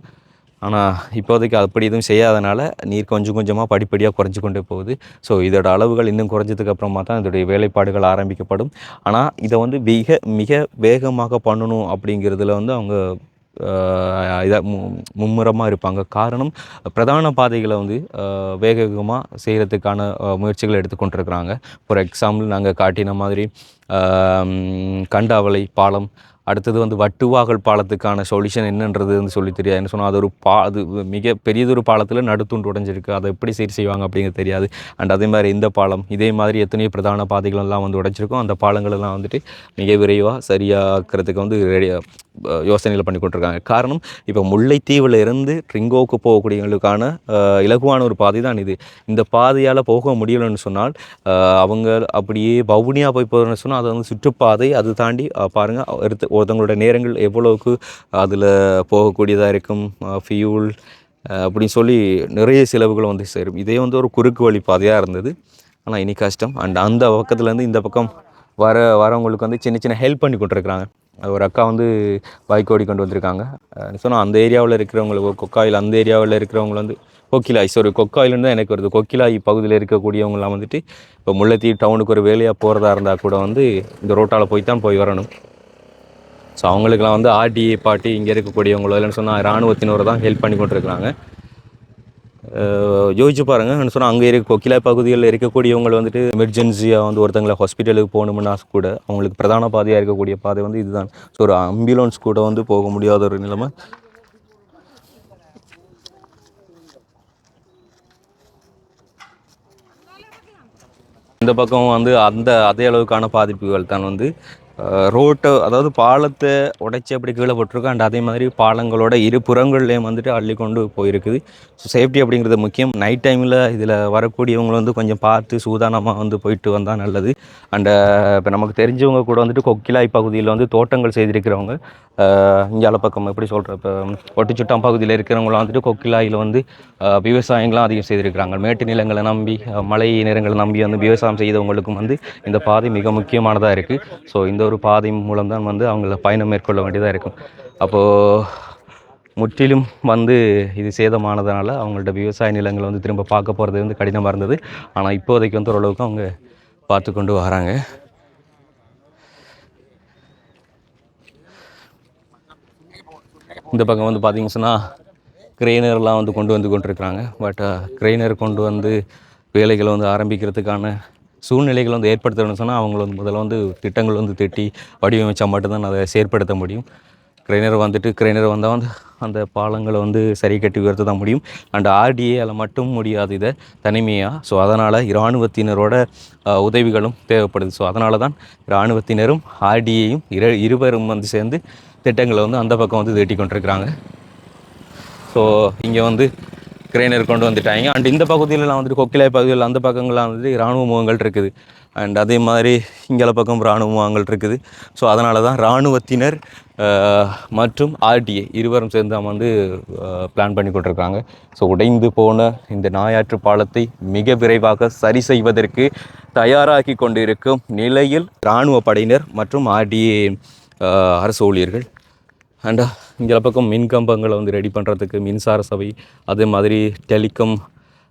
ஆனால் இப்போதைக்கு அப்படி எதுவும் செய்யாதனால நீர் கொஞ்சம் கொஞ்சமாக படிப்படியாக குறைஞ்சு கொண்டே போகுது. ஸோ இதோட அளவுகள் இன்னும் குறைஞ்சதுக்கு அப்புறமா தான் இதோடைய வேலைப்பாடுகள் ஆரம்பிக்கப்படும். ஆனால் இதை வந்து மிக மிக வேகமாக பண்ணணும் அப்படிங்கிறதுல வந்து அவங்க இதாக மும்முரமாக இருப்பாங்க. காரணம் பிரதான பாதைகளை வந்து வேக வேகமாக செய்கிறதுக்கான முயற்சிகளை எடுத்துக்கொண்டிருக்கிறாங்க ஃபார் எக்ஸாம்பிள் நாங்கள் காட்டின மாதிரி கண்டாவளை பாலம் அடுத்தது வந்து வட்டுவாகல் பாலத்துக்கான சொல்யூஷன் என்னன்றது வந்து சொல்லி தெரியாது. என்ன சொன்னால் அது ஒரு பா அது மிக பெரியதொரு பாலத்தில் நடுத்துண்டு உடஞ்சிருக்கு. அதை எப்படி சரி செய்வாங்க அப்படிங்கிறது தெரியாது. அண்ட் அதே மாதிரி இந்த பாலம் இதே மாதிரி எத்தனையோ பிரதான பாதைகள் எல்லாம் வந்து உடைச்சிருக்கும் அந்த பாலங்கள் எல்லாம் வந்துட்டு மிக விரைவாக சரியாக்கிறதுக்கு வந்து ரெடியாக யோசனைகள் பண்ணி கொண்டிருக்காங்க காரணம் இப்போ முல்லைத்தீவில் இருந்து ட்ரிங்கோவுக்கு போகக்கூடியவங்களுக்கான இலகுவான ஒரு பாதை தான் இது. இந்த பாதையால் போக முடியலைன்னு சொன்னால் அவங்க அப்படியே பவுனியாக போய் போகிறேன்னு சொன்னால் அது வந்து சுற்றுப்பாதை. அது தாண்டி பாருங்கள் பாருங்க எடுத்து ஒருத்தவங்களோட நேரங்கள் எவ்வளவுக்கு அதில் போகக்கூடியதாக இருக்கும் ஃபியூல் அப்படின்னு சொல்லி நிறைய செலவுகள் வந்து சேரும். இதே வந்து ஒரு குறுக்கு வழி பாதையாக இருந்தது. ஆனால் இனி கஷ்டம். அண்ட் அந்த பக்கத்துலேருந்து இந்த பக்கம் வர வரவங்களுக்கு வந்து சின்ன சின்ன ஹெல்ப் பண்ணி கொண்டிருக்கிறாங்க ஒரு அக்கா வந்து வாய்க்கோடி கொண்டு வந்திருக்காங்க. சொன்னால் அந்த ஏரியாவில் இருக்கிறவங்களுக்கு கொக்காயில் அந்த ஏரியாவில் இருக்கிறவங்க வந்து கொக்கிலாய் சாரி கொக்காயிலுன்னு தான் எனக்கு வருது. கொக்கிலாய் பகுதியில் இருக்கக்கூடியவங்களாம் வந்துட்டு இப்போ முல்லைத்தீவு டவுனுக்கு ஒரு வேலையாக போகிறதா இருந்தால் கூட வந்து இந்த ரோட்டால் போய் தான் போய் வரணும். ஸோ அவங்களுக்குலாம் வந்து ஆர்டிஏ பாட்டி இங்கே இருக்கக்கூடியவங்களோ இல்லைன்னு சொன்னால் இராணுவத்தினரை தான் ஹெல்ப் பண்ணி கொண்டிருக்கிறாங்க. யோசிச்சு பாருங்கள் சொன்னால் அங்கே இருக்க கொக்கிலா பகுதிகளில் இருக்கக்கூடியவங்க வந்துட்டு எமர்ஜென்சியாக வந்து ஒருத்தங்களை ஹாஸ்பிட்டலுக்கு போகணும்னா கூட அவங்களுக்கு பிரதான பாதையாக இருக்கக்கூடிய பாதை வந்து இதுதான். ஸோ ஒரு ஆம்புலன்ஸ் கூட வந்து போக முடியாத ஒரு நிலைமை. இந்த பக்கம் வந்து அந்த அதே அளவுக்கான பாதிப்புகள் தான் வந்து ரோட்டை அதாவது பாலத்தை உடைச்சி அப்படி கீழே போட்டிருக்கோம். அண்ட் அதே மாதிரி பாலங்களோட இரு புறங்கள்லேயும் வந்துட்டு அள்ளி கொண்டு போயிருக்குது. ஸோ சேஃப்டி அப்படிங்கிறது முக்கியம். நைட் டைமில் இதில் வரக்கூடியவங்க வந்து கொஞ்சம் பார்த்து சூதானமாக வந்து போயிட்டு வந்தால் நல்லது. அண்டு இப்போ நமக்கு தெரிஞ்சவங்க கூட வந்துட்டு கொக்கிலாய் பகுதியில் வந்து தோட்டங்கள் செய்திருக்கிறவங்க இங்கால பக்கம் எப்படி சொல்கிற இப்போ ஒட்டிச்சுட்டாம் பகுதியில் இருக்கிறவங்களாம் வந்துட்டு கொக்கிலாயில் வந்து அஹ், அதிகம் செய்திருக்கிறாங்க. மேட்டு நிலங்களை நம்பி மலை மழை நிலங்களை நம்பி வந்து விவசாயம் செய்தவங்களுக்கும் வந்து இந்த பாதை மிக முக்கியமானதாக இருக்குது ஸோ இந்த ஒரு பாதை மூலம் தான் வந்து அவங்கள பயணம் மேற்கொள்ள வேண்டியதாக இருக்கும். அப்போது முற்றிலும் வந்து இது சேதமானதுனால அவங்கள்ட்ட விவசாய நிலங்களை வந்து திரும்ப பார்க்க போகிறது வந்து கடினமாக இருந்தது. ஆனால் இப்போதைக்கு வந்து ஓரளவுக்கு அவங்க பார்த்து கொண்டு வராங்க. இந்த பக்கம் வந்து பார்த்திங்க சொன்னால் கிரெயினர்லாம் வந்து கொண்டு வந்து கொண்டிருக்கிறாங்க. பட் கிரெயினர் கொண்டு வந்து வேலைகளை வந்து ஆரம்பிக்கிறதுக்கான சூழ்நிலைகள் வந்து ஏற்படுத்தணும்னு சொன்னால் அவங்கள வந்து முதல்ல வந்து திட்டங்கள் வந்து திட்டி வடிவமைச்சா மட்டும்தான் அதை செயற்படுத்த முடியும். கிரைனர் வந்துட்டு கிரைனர் வந்தால் வந்து அந்த பாலங்களை வந்து சரி கட்டி உயர்த்த தான் முடியும். அண்ட் ஆர்டிஏல மட்டும் முடியாது இதை தனிமையாக ஸோ அதனால் இராணுவத்தினரோட உதவிகளும் தேவைப்படுது. ஸோ அதனால தான் இராணுவத்தினரும் ஆர்டிஏயும் இரு இருவரும் வந்து சேர்ந்து திட்டங்களை வந்து அந்த பக்கம் வந்து தீட்டி கொண்டிருக்கிறாங்க ஸோ இங்கே வந்து கிரைனர் கொண்டு வந்துட்டாங்க. அண்ட் இந்த பகுதியிலலாம் வந்துட்டு கொக்கிலை பகுதியில் அந்த பக்கங்கள்லாம் வந்துட்டு இராணுவ முகங்கள் இருக்குது. அண்ட் அதே மாதிரி இங்கே பக்கம் இராணுவ முகங்கள் இருக்குது. ஸோ அதனால தான் இராணுவத்தினர் மற்றும் ஆர்டிஏ இருவரும் சேர்ந்து வந்து பிளான் பண்ணி கொண்டிருக்காங்க ஸோ உடைந்து போன இந்த நாயாற்று பாலத்தை மிக விரைவாக சரி செய்வதற்கு தயாராகி கொண்டிருக்கும் நிலையில் இராணுவ படையினர் மற்றும் ஆர்டிஏ அரசு ஊழியர்கள். அண்ட் இந்த பக்கம் மின் கம்பங்களை வந்து ரெடி பண்ணுறதுக்கு மின்சார சபை அதே மாதிரி டெலிகம்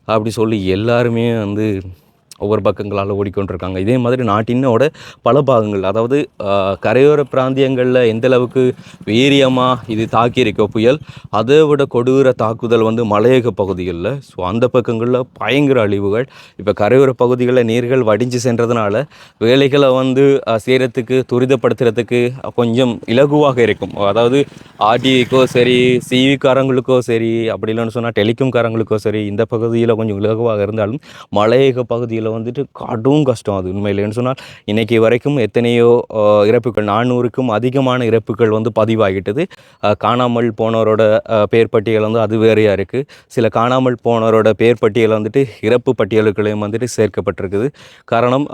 அப்படி சொல்லி எல்லாருமே வந்து ஒவ்வொரு பக்கங்களால் ஓடிக்கொண்டிருக்காங்க. இதே மாதிரி நாட்டினோட பல பாகங்கள் அதாவது கரையோர பிராந்தியங்களில் எந்த அளவுக்கு வீரியமாக இது தாக்கியிருக்க புயல் அதை விட கொடூர தாக்குதல் வந்து மலையக பகுதிகளில் ஸோ அந்த பக்கங்களில் பயங்கர அழிவுகள். இப்போ கரையோர பகுதிகளில் நீர்கள் வடிஞ்சு சென்றதுனால வேலைகளை வந்து செய்கிறதுக்கு துரிதப்படுத்துறதுக்கு கொஞ்சம் இலகுவாக இருக்கும். அதாவது ஆர்டிஐக்கோ சரி சிவிக்காரங்களுக்கோ சரி அப்படி இல்லைன்னு சொன்னால் டெலிகாம்காரங்களுக்கோ சரி இந்த பகுதியில் கொஞ்சம் இலகுவாக இருந்தாலும் மலையக பகுதியில் வந்துட்டு கடும் கஷ்டம் அது உண்மையிலேன்னு சொன்னால் இன்னைக்கு வரைக்கும் எத்தனையோ இறப்புகள் நானூறுக்கும் அதிகமான இறப்புகள் வந்து பதிவாகிட்டது. காணாமல் போனவரோட பேர் பட்டியல் வந்து அது வேறையாக இருக்குது சில காணாமல் போனவரோட பேர் பட்டியல் வந்துட்டு இறப்பு பட்டியலுக்குள்ளேயும் வந்துட்டு சேர்க்கப்பட்டிருக்குது. காரணம்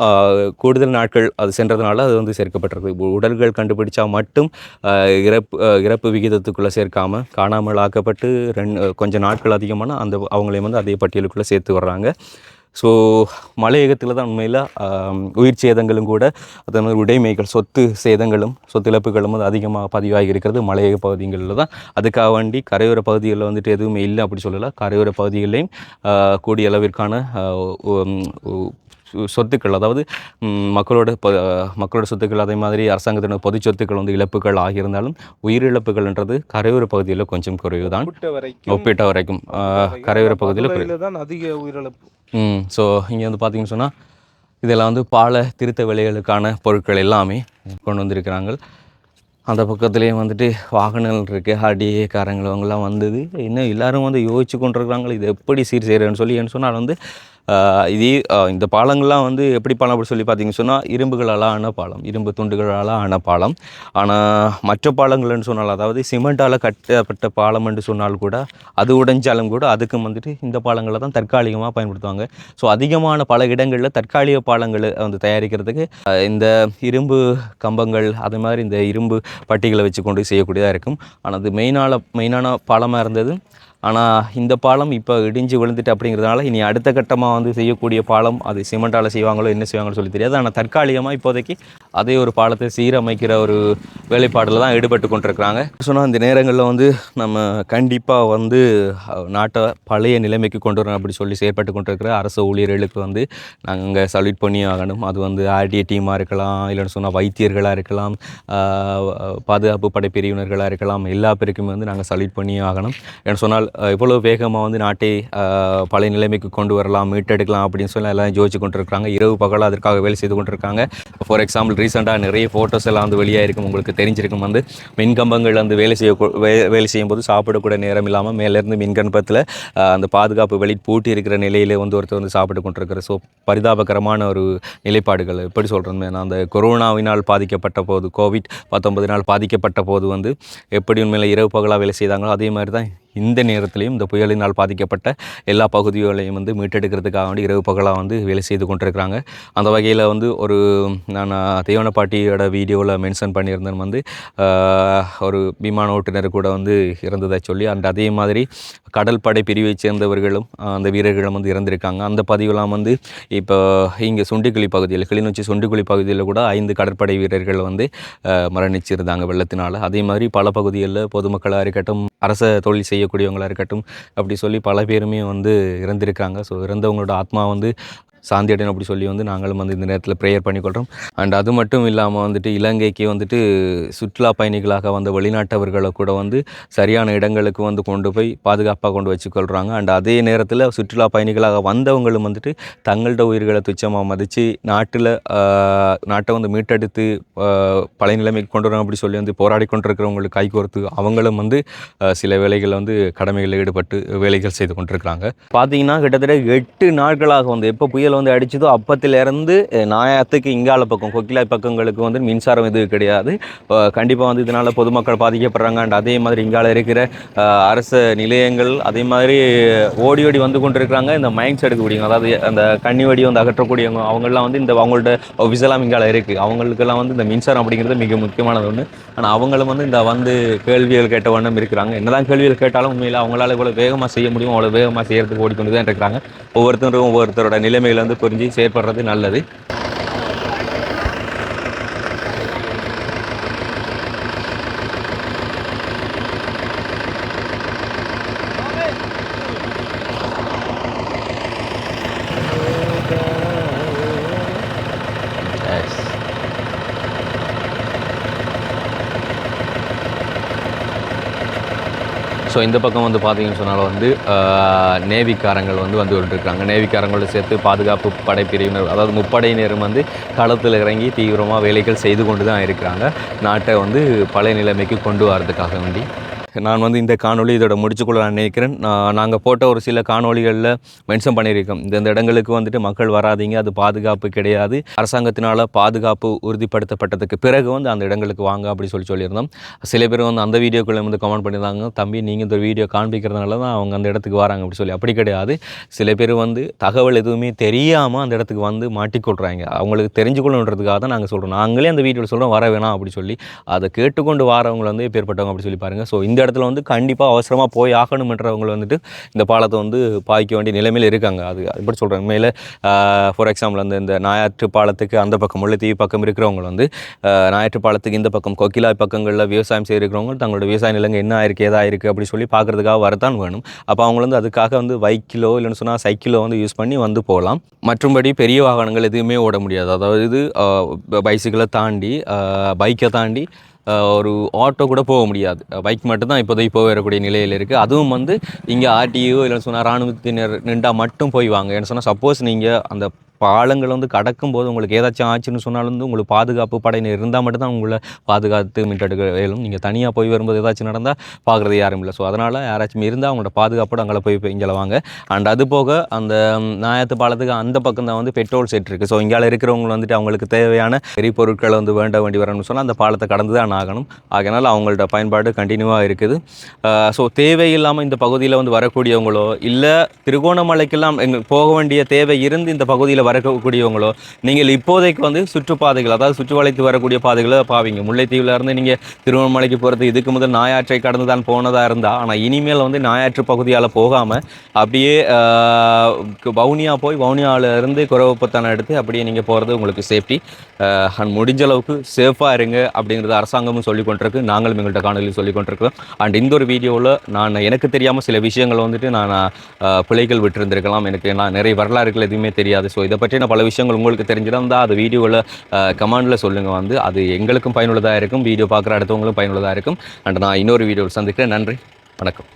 கூடுதல் நாட்கள் அது சென்றதுனால அது வந்து சேர்க்கப்பட்டிருக்கு உடல்கள் கண்டுபிடிச்சா மட்டும் இறப்பு இறப்பு விகிதத்துக்குள்ளே சேர்க்காமல் காணாமல் ஆக்கப்பட்டு ரெண்டு கொஞ்சம் நாட்கள் அதிகமான அந்த அவங்களையும் வந்து அதே பட்டியலுக்குள்ளே சேர்த்து வர்றாங்க. ஸோ மலையகத்தில் தான் உண்மையில் உயிர் சேதங்களும் கூட அதே மாதிரி உடைமைகள் சொத்து சேதங்களும் சொத்து இழப்புகளும் வந்து அதிகமாக பதிவாகி இருக்கிறது மலையக பகுதிகளில் தான் அதுக்காக வேண்டி கரையோர பகுதிகளில் வந்துட்டு எதுவுமே இல்லை அப்படி சொல்லலை. கரையோர பகுதிகளையும் கூடிய அளவிற்கான சொத்துக்கள் அதாவது மக்களோட மக்களோட சொத்துக்கள் அதே மாதிரி அரசாங்கத்தின பொது சொத்துக்கள் வந்து இழப்புகள் ஆகியிருந்தாலும் உயிரிழப்புகள்ன்றது கரையோர பகுதியில் கொஞ்சம் குறைவு தான் ஒப்பிட்ட வரைக்கும் கரையோர பகுதியில் குறைவு. தான் அதிக உயிரிழப்பு. ஸோ இங்கே வந்து பார்த்தீங்கன்னு சொன்னால் இதெல்லாம் வந்து பால திருத்த விலைகளுக்கான பொருட்கள் எல்லாமே கொண்டு வந்திருக்கிறாங்க. அந்த பக்கத்துலேயும் வந்துட்டு வாகனங்கள் இருக்குது ஆர்டிஏ அவங்கெல்லாம் வந்தது. இன்னும் எல்லாரும் வந்து யோசிச்சு கொண்டிருக்கிறாங்க இது எப்படி சீர் செய்கிறேன்னு சொல்லி. என்ன சொன்னால் வந்து இதே இந்த பாலங்கள்லாம் வந்து எப்படி பாலம் அப்படி சொல்லி பார்த்தீங்கன்னு சொன்னால் இரும்புகளால் ஆன பாலம் இரும்பு துண்டுகளால் ஆன பாலம். ஆனால் மற்ற பாலங்கள்னு சொன்னால் அதாவது சிமெண்டால் கட்டப்பட்ட பாலம் என்று சொன்னால் கூட அது உடைஞ்சாலும் கூட அதுக்கும் வந்துட்டு இந்த பாலங்களை தான் தற்காலிகமாக பயன்படுத்துவாங்க. ஸோ அதிகமான பல இடங்களில் தற்காலிக பாலங்களை வந்து தயாரிக்கிறதுக்கு இந்த இரும்பு கம்பங்கள் அது மாதிரி இந்த இரும்பு பட்டிகளை வச்சு கொண்டு செய்யக்கூடியதாக இருக்கும். ஆனால் அது மெயினான மெயினான பாலமாக இருந்தது ஆனால் இந்த பாலம் இப்போ இடிஞ்சு விழுந்துட்டு அப்படிங்கிறதுனால இனி அடுத்த கட்டமாக வந்து செய்யக்கூடிய பாலம் அது சிமெண்டால் செய்வாங்களோ என்ன செய்வாங்களோ சொல்லி தெரியாது. ஆனால் தற்காலிகமாக இப்போதைக்கு அதே ஒரு பாலத்தை சீரமைக்கிற ஒரு வேலைப்பாடில் தான் ஈடுபட்டு கொண்டிருக்கிறாங்க. சொன்னால் இந்த நேரங்களில் வந்து நம்ம கண்டிப்பாக வந்து நாட்டை பழைய நிலைமைக்கு கொண்டு வரணும் அப்படி சொல்லி செயற்பட்டு கொண்டிருக்கிற அரசு ஊழியர்களுக்கு வந்து நாங்கள் சல்யூட் பண்ணி ஆகணும். அது வந்து ஆர்டிஏ டீமாக இருக்கலாம் இல்லைன்னு சொன்னால் வைத்தியர்களாக இருக்கலாம் பாதுகாப்பு படை பிரிவினர்களாக இருக்கலாம் எல்லா பேருக்குமே வந்து நாங்கள் சல்யூட் பண்ணி ஆகணும். ஏன்னு சொன்னால் எவ்வளோ இவ்வளோ வேகமாக வந்து நாட்டை பழைய நிலைமைக்கு கொண்டு வரலாம் மீட்டெடுக்கலாம் அப்படின்னு சொல்லி எல்லாம் யோசிச்சு கொண்டிருக்காங்க இரவு பகலாக அதற்காக வேலை செய்து கொண்டிருக்காங்க. ஃபார் எக்ஸாம்பிள் ரீசெண்டாக நிறைய ஃபோட்டோஸ் எல்லாம் வந்து வெளியாயிருக்கும் உங்களுக்கு தெரிஞ்சிருக்கும் வந்து. மின்கம்பங்கள் வந்து வேலை செய்ய வே- வேலை செய்யும்போது சாப்பிடக்கூட நேரம் இல்லாமல் மேலேருந்து மின்கம்பத்தில் அந்த பாதுகாப்பு வெளி பூட்டி இருக்கிற நிலையில் வந்து ஒருத்தர் வந்து சாப்பிட்டு கொண்டிருக்கிற ஸோ பரிதாபகரமான ஒரு நிலைப்பாடுகள். எப்படி சொல்கிறேன் அந்த கொரோனாவினால் பாதிக்கப்பட்ட போது கோவிட் பத்தொன்பதினால் பாதிக்கப்பட்ட போது வந்து எப்படி உண்மையில் இரவு பகலாக வேலை செய்தாங்களோ அதே மாதிரி தான் இந்த நேரத்திலையும் இந்த புயலினால் பாதிக்கப்பட்ட எல்லா பகுதிகளையும் வந்து மீட்டெடுக்கிறதுக்காக வேண்டி இரவு பகலாக வந்து வேலை செய்து கொண்டிருக்கிறாங்க. அந்த வகையில் வந்து ஒரு நான் தேவனப்பாட்டியோட வீடியோவில் மென்ஷன் பண்ணியிருந்தேன் வந்து ஒரு விமான ஓட்டுநர் கூட வந்து இறந்ததை சொல்லி அண்ட் அதே மாதிரி கடல் படை பிரிவைச் சேர்ந்தவர்களும் அந்த வீரர்களும் வந்து இறந்திருக்காங்க. அந்த பதிவெல்லாம் வந்து இப்போ இங்கே சுண்டிக்குழி பகுதியில் கிளிநொச்சி சுண்டிக்குழி பகுதியில் கூட ஐந்து கடற்படை வீரர்கள் வந்து மரணிச்சிருந்தாங்க வெள்ளத்தினால். அதே மாதிரி பல பகுதிகளில் பொதுமக்களாக இருக்கட்டும் அரச தொழில் செய்ய செய்யக்கூடியவங்களாக இருக்கட்டும் அப்படி சொல்லி பல பேருமே வந்து இறந்திருக்காங்க. ஸோ இறந்தவங்களோட ஆத்மா வந்து சாந்தி அடையணும் அப்படி சொல்லி வந்து நாங்களும் வந்து இந்த நேரத்தில் ப்ரேயர் பண்ணிக்கொள்கிறோம் அண்ட் அது மட்டும் இல்லாமல் வந்துட்டு இலங்கைக்கு வந்துட்டு சுற்றுலா பயணிகளாக வந்த வெளிநாட்டவர்களை கூட வந்து சரியான இடங்களுக்கு வந்து கொண்டு போய் பாதுகாப்பாக கொண்டு வச்சுக்கொள்கிறாங்க அண்ட் அதே நேரத்தில் சுற்றுலா பயணிகளாக வந்தவங்களும் வந்துட்டு தங்கள்ட உயிர்களை துச்சமாக மதித்து நாட்டில் நாட்டை வந்து மீட்டெடுத்து பழைய நிலைமைக்கு கொண்டு வரணும் அப்படி சொல்லி வந்து போராடி கொண்டிருக்கிறவங்களுக்கு கை கோர்த்து அவங்களும் வந்து சில வேலைகள் வந்து கடமைகளில் ஈடுபட்டு வேலைகள் செய்து கொண்டிருக்கிறாங்க. பார்த்தீங்கன்னா கிட்டத்தட்ட எட்டு நாட்களாக வந்து எப்போ புயல் வந்து அடிச்சதோ அப்பத்திலேருந்து நாயத்துக்கு இங்கால பக்கம் கொக்கிலாய் பக்கங்களுக்கு வந்து மின்சாரம் இது கிடையாது. கண்டிப்பாக வந்து இதனால் பொதுமக்கள் பாதிக்கப்படுறாங்க அண்ட் அதே மாதிரி இங்கால இருக்கிற அரசு நிலையங்கள் அதே மாதிரி ஓடி ஓடி வந்து கொண்டிருக்கிறாங்க. இந்த மைண்ட்ஸ் எடுக்கக்கூடியவங்க அதாவது அந்த கண்ணி வடி வந்து அகற்றக்கூடியவங்க அவங்கெல்லாம் வந்து இந்த அவங்கள்ட்ட ஆஃபீஸெல்லாம் இங்கால இருக்குது அவங்களுக்கெல்லாம் வந்து இந்த மின்சாரம் அப்படிங்கிறது மிக முக்கியமானது ஒன்று ஆனால் அவங்களும் வந்து இந்த வந்து கேள்விகள் கேட்ட வண்ணம் இருக்கிறாங்க. என்னதான் கேள்விகள் கேட்டாலும் உண்மையில் அவங்களால இவ்வளோ வேகமாக செய்ய முடியும் அவ்வளோ வேகமாக செய்யறதுக்கு ஓடிக்கொண்டு தான் இருக்கிறாங்க. ஒவ்வொருத்தரும் ஒவ்வொருத்தரோட நிலைமைகளை வந்து புரிஞ்சு செயற்படுறது நல்லது ஸோ இந்த பக்கம் வந்து பார்த்தீங்கன்னு சொன்னாலும் வந்து நேவிக்காரங்கள் வந்து வந்து கொண்டிருக்காங்க நேவிக்காரங்களோட சேர்த்து பாதுகாப்பு படைப்பிரிவினர் அதாவது முப்படையினரும் வந்து களத்தில் இறங்கி தீவிரமாக வேலைகள் செய்து கொண்டு தான் இருக்கிறாங்க. நாட்டை வந்து பழைய நிலைமைக்கு கொண்டு வரதுக்காக வேண்டி. நான் வந்து இந்த காணொலி இதோட முடிச்சுக்கொள்ள நான் நினைக்கிறேன். நாங்கள் போட்ட ஒரு சில காணொளிகளில் மென்ஷன் பண்ணியிருக்கோம். இந்த இடங்களுக்கு வந்துட்டு மக்கள் வராதீங்க. அது பாதுகாப்பு கிடையாது. அரசாங்கத்தினால் பாதுகாப்பு உறுதிப்படுத்தப்பட்டதுக்கு பிறகு வந்து அந்த இடங்களுக்கு வாங்க அப்படி சொல்லி சொல்லியிருந்தோம். சில பேர் வந்து அந்த வீடியோக்குள்ளே வந்து கமெண்ட் பண்ணியிருந்தாங்க. தம்பி நீங்கள் இந்த வீடியோ காண்பிக்கிறதுனால தான் அவங்க அந்த இடத்துக்கு வராங்க. அப்படி சொல்லி. அப்படி கிடையாது. சில பேர் வந்து தகவல் எதுவுமே தெரியாமல் அந்த இடத்துக்கு வந்து மாட்டிக்கொள்கிறாங்க அவங்களுக்கு தெரிஞ்சுக்கொள்ளணுன்றதுக்காக தான் நாங்கள் சொல்கிறோம் நாங்களே அந்த வீடியோவில் சொல்கிறோம் வர வேணாம். அப்படி சொல்லி. அதை கேட்டுக்கொண்டு வரவங்க வந்து பேர்பட்டவங்க அப்படி சொல்லி பாருங்கள் ஸோ இந்த இடத்துல வந்து கண்டிப்பாக அவசரமாக போய் ஆகணுமன்றவங்க வந்துட்டு இந்த பாலத்தை வந்து பாய்க்க வேண்டிய நிலைமையில் இருக்காங்க. அது எப்படி சொல்கிறாங்க மேலே ஃபார் எக்ஸாம்பிள் அந்த இந்த நாயாற்று பாலத்துக்கு அந்த பக்கம் உள்ள தீவு பக்கம் இருக்கிறவங்க வந்து நாயாற்று பாலத்துக்கு இந்த பக்கம் கொக்கிலா பக்கங்களில் விவசாயம் செய்கிறவங்க தங்களோட விவசாய நிலங்கள் என்ன ஆயிருக்கு ஏதா இருக்குது அப்படி சொல்லி பார்க்குறதுக்காக வரத்தான் வேணும். அப்போ அவங்க வந்து அதுக்காக வந்து பைக்கிலோ இல்லைன்னு சொன்னால் சைக்கிளோ வந்து யூஸ் பண்ணி வந்து போகலாம். மற்றும்படி பெரிய வாகனங்கள் எதுவுமே ஓட முடியாது. அதாவது பைசிக்கிளை தாண்டி பைக்கை தாண்டி ஒரு ஆட்டோ கூட போக முடியாது. பைக் மட்டும்தான் இப்போதைக்கு போக வரக்கூடிய நிலையில் இருக்குது அதுவும் வந்து இங்கே ஆர்டிஓ இல்லைன்னு சொன்னால் இராணுவத்தினர் நின்றா மட்டும் போய் வாங்க. ஏன்னு சொன்னால் சப்போஸ் நீங்கள் அந்த பாலங்கள் வந்து கடக்கும் போது உங்களுக்கு ஏதாச்சும் ஆச்சுன்னு சொன்னாலும் வந்து உங்களுக்கு பாதுகாப்பு படையினர் இருந்தால் மட்டும்தான் உங்களை பாதுகாத்து மீட்டெடுக்க வேலும் நீங்கள் தனியாக போய் வரும்போது ஏதாச்சும் நடந்தால் பார்க்குறது யாரும் இல்லை. ஸோ அதனால் யாராச்சும் இருந்தால் அவங்களோட பாதுகாப்போடு அங்கே போய் இங்கே வாங்க. அண்ட் அது போக அந்த நாயத்து பாலத்துக்கு அந்த பக்கம் தான் வந்து பெட்ரோல் செட் இருக்குது ஸோ இங்கால இருக்கிறவங்க வந்துட்டு அவங்களுக்கு தேவையான எரிபொருட்களை வந்து வேண்ட வேண்டி வரணும்னு சொன்னால் அந்த பாலத்தை கடந்து தான் ஆகணும். அதனால் அவங்கள்ட்ட பயன்பாடு கண்டினியூவாக இருக்குது. ஸோ தேவையில்லாமல் இந்த பகுதியில் வந்து வரக்கூடியவங்களோ இல்லை திருகோணமலைக்கெல்லாம் எங்களுக்கு போக வேண்டிய தேவை இருந்து இந்த பகுதியில் வர வரக்கூடியவங்களோ நீங்கள் இப்போதைக்கு வந்து சுற்றுப்பாதைகள் அதாவது சுற்றுவளைத்து வரக்கூடிய பாதைகளை பாவீங்க. முல்லைத்தீவில் இருந்து நீங்கள் திருவண்ணாமலைக்கு போகிறது இதுக்கு முதல் நாயாற்றை கடந்து தான் போனதாக இருந்தால் ஆனால் இனிமேல் வந்து நாயாற்று பகுதியால் போகாமல் அப்படியே வவுனியா போய் வவுனியாவிலேருந்து குறவப்பத்தான எடுத்து அப்படியே நீங்கள் போகிறது உங்களுக்கு சேஃப்டி அண்ட் முடிஞ்ச அளவுக்கு சேஃபாக இருங்க அப்படிங்கிறது அரசாங்கமும் சொல்லி கொண்டிருக்கு. நாங்களும் எங்கள்கிட்ட காணொலியில் சொல்லி கொண்டிருக்கிறோம். அண்ட் இந்த ஒரு வீடியோவில் நான் எனக்கு தெரியாமல் சில விஷயங்கள் வந்துட்டு நான் பிள்ளைகள் பிழைகள் எனக்கு நான் நிறைய வரலாறுகள் எதுவுமே தெரியாது. ஸோ இதை பற்றின பல விஷயங்கள் உங்களுக்கு தெரிஞ்சிருந்தால் அது வீடியோவில் கமெண்டில் சொல்லுங்கள் வந்து. அது எங்களுக்கும் பயனுள்ளதாக இருக்கும். வீடியோ பார்க்குற அடுத்தவங்களும் பயனுள்ளதாக இருக்கும். அண்ட் நான் இன்னொரு வீடியோவில் சந்திக்கிறேன். நன்றி. வணக்கம்.